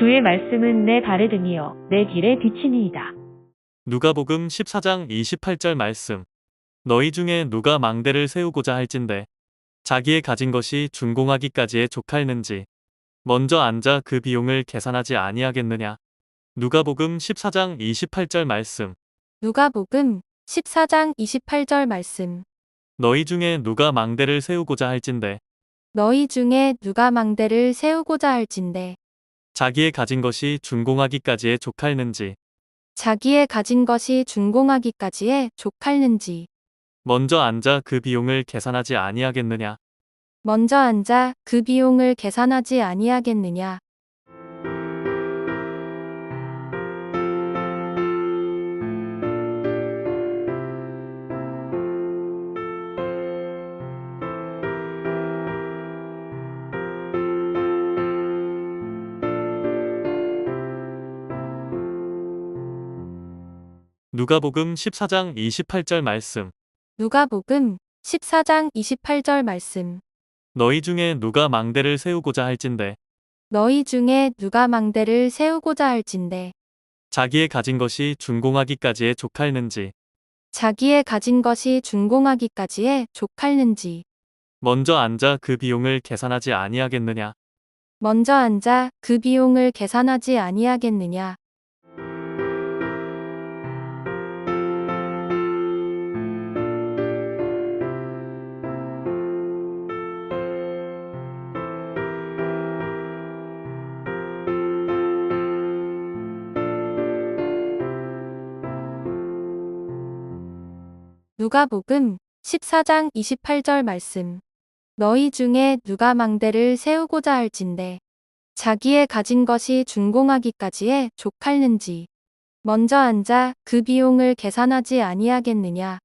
주의 말씀은 내 발에 등이요 내 길에 비치니이다. 누가복음 14장 28절 말씀. 너희 중에 누가 망대를 세우고자 할진대 자기의 가진 것이 준공하기까지에 족할는지 먼저 앉아 그 비용을 계산하지 아니하겠느냐. 누가복음 14장 28절 말씀. 누가복음 14장 28절 말씀. 너희 중에 누가 망대를 세우고자 할진대 너희 중에 누가 망대를 세우고자 할진대 자기의 가진 것이 준공하기까지에 족할는지 자기의 가진 것이 준공하기까지에 족할는지 먼저 앉아 그 비용을 계산하지 아니하겠느냐. 먼저 앉아 그 비용을 계산하지 아니하겠느냐. 누가복음 14장 28절 말씀. 누가복음 14장 28절 말씀. 너희 중에 누가 망대를 세우고자 할진대 너희 중에 누가 망대를 세우고자 할진대 자기의 가진 것이 준공하기까지에 족할는지 자기의 가진 것이 준공하기까지에 족할는지 먼저 앉아 그 비용을 계산하지 아니하겠느냐. 먼저 앉아 그 비용을 계산하지 아니하겠느냐. 누가복음 14장 28절 말씀. 너희 중에 누가 망대를 세우고자 할진대 자기의 가진 것이 준공하기까지에 족할는지 먼저 앉아 그 비용을 계산하지 아니하겠느냐.